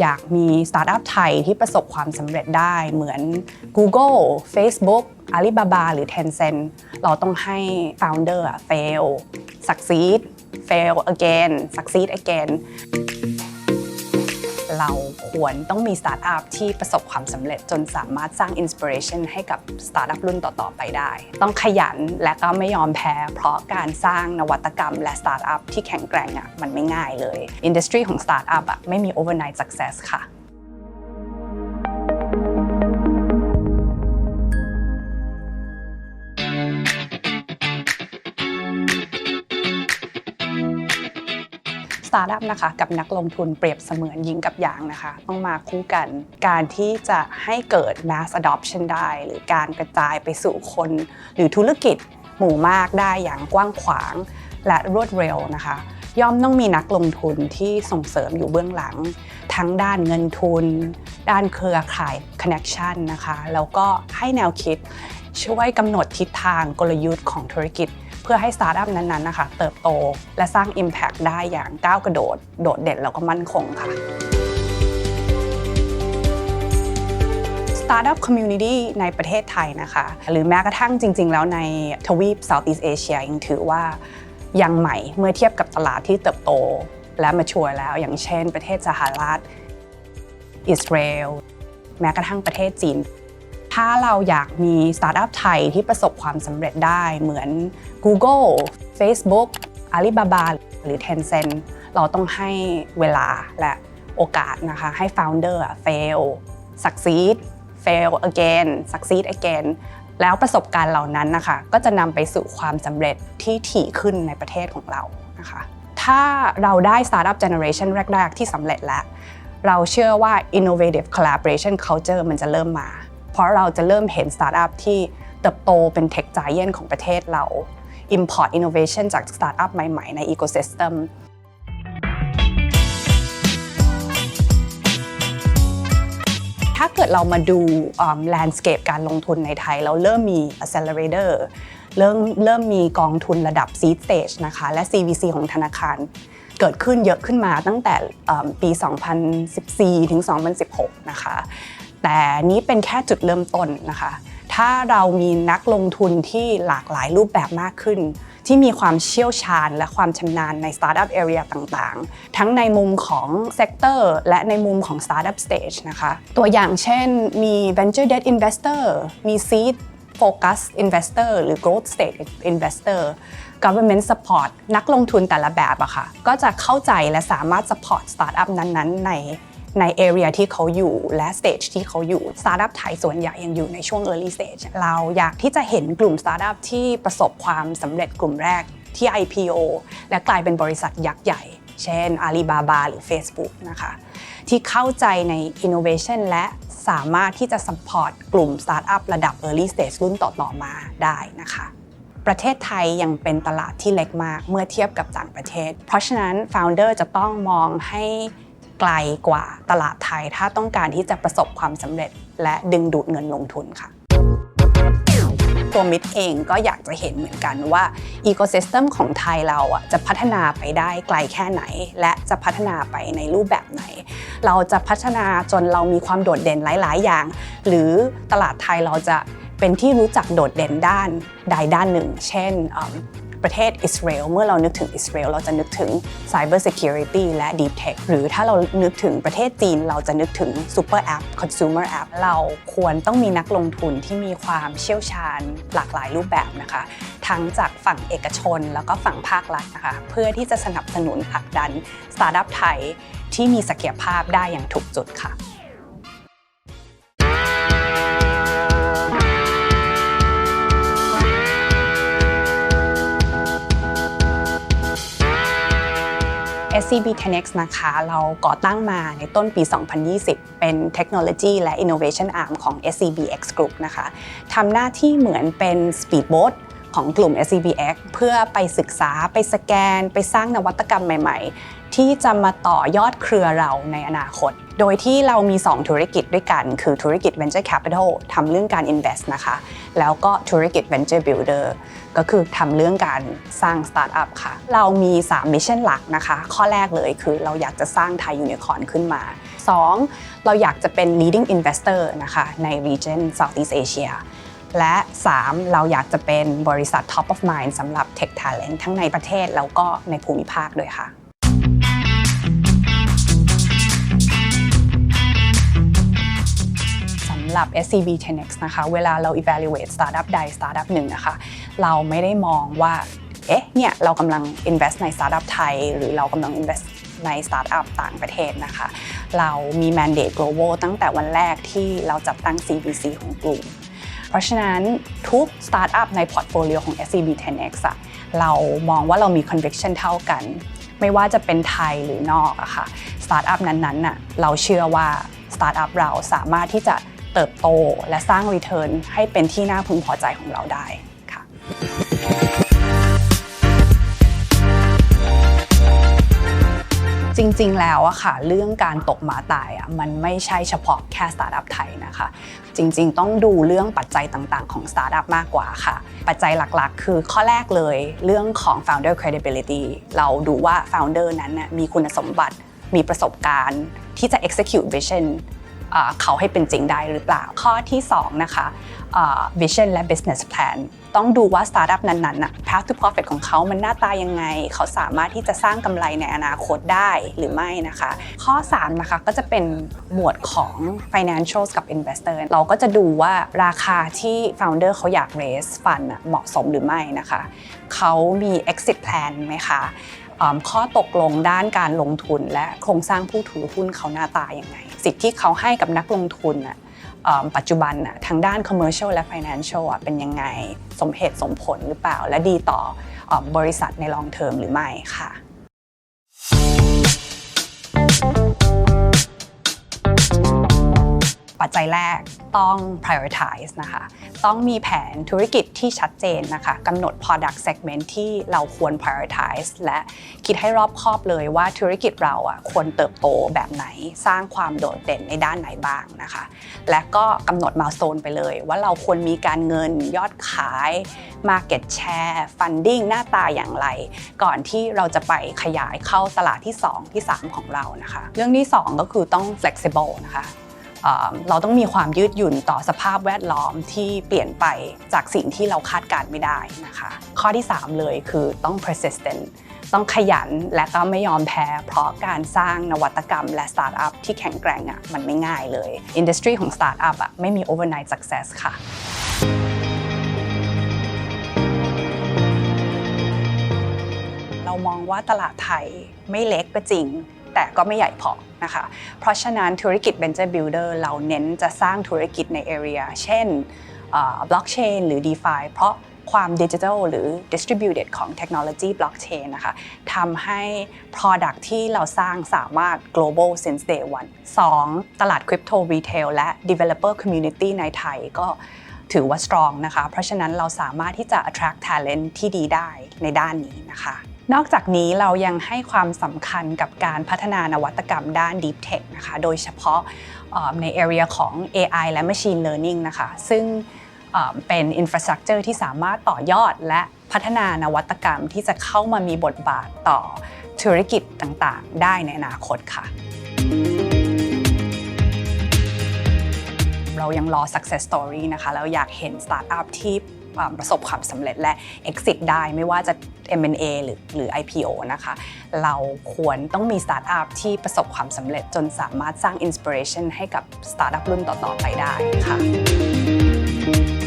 อยากมีสตาร์ทอัพไทยที่ประสบความสำเร็จได้เหมือน Google Facebook Alibaba หรือ Tencent เราต้องให้ founder อะ fail succeed fail again succeed again เราควรต้องมีสตาร์ทอัพที่ประสบความสำเร็จจนสามารถสร้างอินสปิเรชันให้กับสตาร์ทอัพรุ่นต่อ ๆ ไปได้ ต้องขยันและก็ไม่ยอมแพ้ เพราะการสร้างนวัตกรรม และสตาร์ทอัพที่แข็งแกร่งอะมันไม่ง่ายเลยอินดัสทรีของสตาร์ทอัพอะไม่มี overnight success ค่ะาร์ทอัพนะคะ กับนักลงทุนเปรียบเสมือนยิงกับยางนะคะ ต้องมาคู่กัน การที่จะให้เกิด mass adoption ได้ หรือการกระจายไปสู่คน หรือธุรกิจหมู่มากได้อย่างกว้างขวาง และรวดเร็วนะคะย่อมต้องมีนักลงทุนที่ส่งเสริมอยู่เบื้องหลัง ทั้งด้านเงินทุน ด้านเครือข่าย connection นะคะ แล้วก็ให้แนวคิดช่วยกำหนดทิศทางกลยุทธ์ของธุรกิจ เพื่อให้สตาร์ทอัพนั้นๆนะคะเติบโตและสร้าง Impact ได้อย่างก้าวกระโดด โดดเด่นแล้วก็มั่นคงค่ะ Startup Community ในประเทศไทยนะคะ หรือแม้กระทั่งจริง ๆ แล้วในทวีป Southeast Asia ยังถือว่ายังใหม่เมื่อเทียบกับตลาดที่เติบโต และมาชัวร์แล้วอย่างเช่น ประเทศสหรัฐอิสราเอลแม้กระทั่งประเทศจีน ถ้าเราอยากมีสตาร์ทอัพไทยที่ประสบความสำเร็จได้เหมือน Google Facebook Alibaba หรือ Tencent เราต้องให้เวลาและโอกาสนะคะ ให้ founder อะ fail succeed fail again succeed again แล้วประสบการณ์เหล่านั้นนะคะ ก็จะนำไปสู่ความสำเร็จที่ถี่ขึ้นในประเทศของเรานะคะ ถ้าเราได้ startup generation แรก ๆ ที่สำเร็จแล้ว เราเชื่อว่า innovative collaboration culture มันจะเริ่มมา เพราะเราจะเริ่มเห็นสตาร์ทอัพที่เติบโตเป็น tech giant ของประเทศเรา import innovation จากสตาร์ทอัพใหม่ ๆ ใน ecosystem ถ้าเกิดเรามาดู um, landscape การลงทุนในไทย เราเริ่มมี accelerator เริ่มเริ่มมีกองทุนระดับ seed stage นะคะและ CVC ของธนาคารเกิดขึ้นเยอะขึ้นมาตั้งแต่ปี 2014 ถึง 2016 นะคะ แต่นี้เป็นแค่จุดเริ่มต้นนะคะ ถ้าเรามีนักลงทุนที่หลากหลายรูปแบบมากขึ้น ที่มีความเชี่ยวชาญและความชำนาญใน Startup Area ต่างๆ ทั้งในมุมของเซกเตอร์และในมุมของ Startup Stage นะคะ ตัวอย่างเช่นมี Venture Debt Investor มี Seed Focus Investor หรือ Growth Stage Investor Government Support นักลงทุนแต่ละแบบอะค่ะ ก็จะเข้าใจและสามารถ support Startup นั้นๆ ใน ใน area ที่เขาอยู่และ stage ที่เขาอยู่ Startup ไทยส่วนใหญ่ยังอยู่ในช่วง early stage เราอยากที่จะเห็นกลุ่ม Startup ที่ประสบความสำเร็จกลุ่มแรกที่ IPO และกลายเป็นบริษัทยักษ์ใหญ่ เช่น Alibaba หรือ Facebook นะคะ ที่เข้าใจใน innovation และสามารถที่จะ support กลุ่ม Startup ระดับ early stage รุ่นต่อ ๆ มาได้นะคะประเทศไทยยังเป็นตลาดที่เล็กมากเมื่อเทียบกับต่างประเทศ เพราะฉะนั้น founder จะต้องมองให้ ไกลกว่าตลาดไทย ถ้าต้องการที่จะประสบความสำเร็จ และดึงดูดเงินลงทุนค่ะตัวมิดเองก็อยากจะเห็นเหมือนกันว่าอีโค y ิสเต็มของไทยเราอะจะพัฒนาไปได้ไกลแค่ไหน และจะพัฒนาไปในรูปแบบไหน เราจะพัฒนาจนเรามีความโดดเด่นหลาย ๆ อย่าง หรือตลาดไทยเราจะเป็นที่รู้จักโดดเด่นด้านใดด้านหนึ่ง เช่น ประเทศอิสราเอลเมื่อเรานึกถึงอิสราเอลเราจะนึกถึง Cyber Security และ Deep Tech หรือถ้าเรานึกถึงประเทศจีน เราจะนึกถึง Super App Consumer App เราควรต้องมีนักลงทุนที่มีความเชี่ยวชาญหลากหลายรูปแบบนะคะ ทั้งจากฝั่งเอกชนแล้วก็ฝั่งภาครัฐนะคะเพื่อที่จะสนับสนุนผลักดันสตาร์ทอัพไทยที่มีศักยภาพได้อย่างถูกจุดค่ะ SCB 10X นะคะ เราก่อตั้งมาในต้นปี 2020 เป็น Technology และ Innovation Arm ของ SCBX Group นะคะทำหน้าที่เหมือนเป็น Speedboat ของกลุ่ม SCBX เพื่อไปศึกษาไปสแกน ไปสร้างนวัตกรรมใหม่ ๆ ที่จะมาต่อยอดเครือเราในอนาคต โดยที่เรามี 2 ธุรกิจด้วยกัน คือธุรกิจ Venture Capital ทำเรื่องการ invest นะคะ แล้วก็ธุรกิจ Venture Builder ก็คือทำเรื่องการสร้างสตาร์ทอัพค่ะ เรามี3มิชชั่นหลักนะคะ ข้อแรกเลยคือเราอยากจะสร้างไทยยูนิคอร์นขึ้นมา 2. เราอยากจะเป็น leading investor นะคะใน region Southeast Asia และ 3. เราอยากจะเป็นบริษัท top of mind สำหรับ tech talent ทั้งในประเทศแล้วก็ในภูมิภาคด้วยค่ะสำหรับ SCB 10x นะคะ เวลาเรา evaluate startup ใด startup หนึ่งนะคะ เราไม่ได้มองว่า เอ๊ะ เนี่ยเรากำลัง invest ใน startup ไทย หรือเรากำลัง invest ใน startup ต่างประเทศนะคะ เรามี mandate global ตั้งแต่วันแรกที่เราจัดตั้ง CVC ของกลุ่ม เพราะฉะนั้นทุก startup ใน portfolio ของ SCB 10x อะเรามองว่าเรามี conviction เท่ากัน ไม่ว่าจะเป็นไทยหรือนอกอะค่ะ startup นั้นๆน่ะเราเชื่อว่า startup เราสามารถที่จะเติบโตและสร้าง return ให้เป็นที่น่าพึงพอใจของเราได้ จริงๆ แล้วอะค่ะ เรื่องการตกหมาตายอะมันไม่ใช่เฉพาะแค่สตาร์ทอัพไทยนะคะ จริงๆ ต้องดูเรื่องปัจจัยต่างๆ ของสตาร์ทอัพมากกว่าค่ะ ปัจจัยหลักๆ คือข้อแรกเลยเรื่องของ founder credibility เราดูว่า founder นั้นน่ะมีคุณสมบัติมีประสบการณ์ที่จะ execute vision เขาให้เป็นจริงได้หรือเปล่า ข้อที่ 2 นะคะ vision และ business plan ต้องดูว่า startup นั้นๆน่ะ path to profit ของเขามันหน้าตายังไง เขาสามารถที่จะสร้างกำไรในอนาคตได้หรือไม่นะคะ ข้อ 3 นะคะก็จะเป็นหมวดของ financials กับ investor เราก็จะดูว่าราคาที่ founder เขาอยาก raise fund น่ะเหมาะสมหรือไม่นะคะ เขามี exit plan ไหมคะข้อตกลงด้านการลงทุนและโครงสร้างผู้ถือหุ้นเขาหน้าตายังไง สิทธิที่เขาให้กับนักลงทุนน่ะ ปัจจุบันนะทางด้าน commercial และ financial เป็นยังไง สมเหตุสมผลหรือเปล่า และดีต่อบริษัทใน long term หรือไม่ค่ะ ปัจจัยแรกต้อง prioritize นะคะ ต้องมีแผนธุรกิจที่ชัดเจนนะคะกำหนด product segment ที่เราควร prioritize และคิดให้รอบคอบเลยว่าธุรกิจเราอะควรเติบโตแบบไหน สร้างความโดดเด่นในด้านไหนบ้างนะคะ และก็กำหนด milestone ไปเลย ว่าเราควรมีการเงินยอดขาย market share funding หน้าตาอย่างไร ก่อนที่เราจะไปขยายเข้าตลาดที่ 2 ที่ 3 ของเรานะคะ เรื่องที่ 2 ก็คือต้อง flexible นะคะ เราต้องมีความยืดหยุ่นต่อสภาพแวดล้อมที่เปลี่ยนไปจากสิ่งที่เราคาดการณ์ไม่ได้นะคะ ข้อที่ 3 เลยคือต้อง persistent ต้องขยันและก็ไม่ยอมแพ้ เพราะการสร้างนวัตกรรมและสตาร์ทอัพที่แข็งแกร่งอะมันไม่ง่ายเลย อินดัสทรีของสตาร์ทอัพอะไม่มี overnight success ค่ะเรามองว่าตลาดไทยไม่เล็กก็จริง แต่ก็ไม่ใหญ่พอนะคะ เพราะฉะนั้นธุรกิจ Venture Builder เราเน้นจะสร้างธุรกิจใน area เช่นบล็อกเชนหรือ DeFi เพราะความดิจิทัลหรือ distributed ของเทคโนโลยีบล็อกเชนนะคะทำให้ Product ที่เราสร้างสามารถ global since day one 2. ตลาด Crypto Retail และ Developer Community ในไทยก็ถือว่า strong นะคะ เพราะฉะนั้นเราสามารถที่จะ attract talent ที่ดีได้ในด้านนี้นะคะ นอกจากนี้เรายังให้ความสำคัญกับการพัฒนานวัตกรรมด้าน deep tech นะคะ โดยเฉพาะใน area ของ AI และ machine learning นะคะ ซึ่งเอ่อเป็น infrastructure ที่สามารถต่อยอดและพัฒนานวัตกรรมที่จะเข้ามามีบทบาทต่อธุรกิจต่างๆ ได้ในอนาคตค่ะ เรายังรอ success story นะคะ แล้วอยากเห็นสตาร์ทอัพที่ ประสบความสำเร็จและ exit ได้ไม่ว่าจะ M&A หรือหรือ IPO นะคะ เราควรต้องมีสตาร์ทอัพที่ประสบความสำเร็จจนสามารถสร้าง inspiration ให้กับสตาร์ทอัพรุ่นต่อ ๆ ไปได้ค่ะ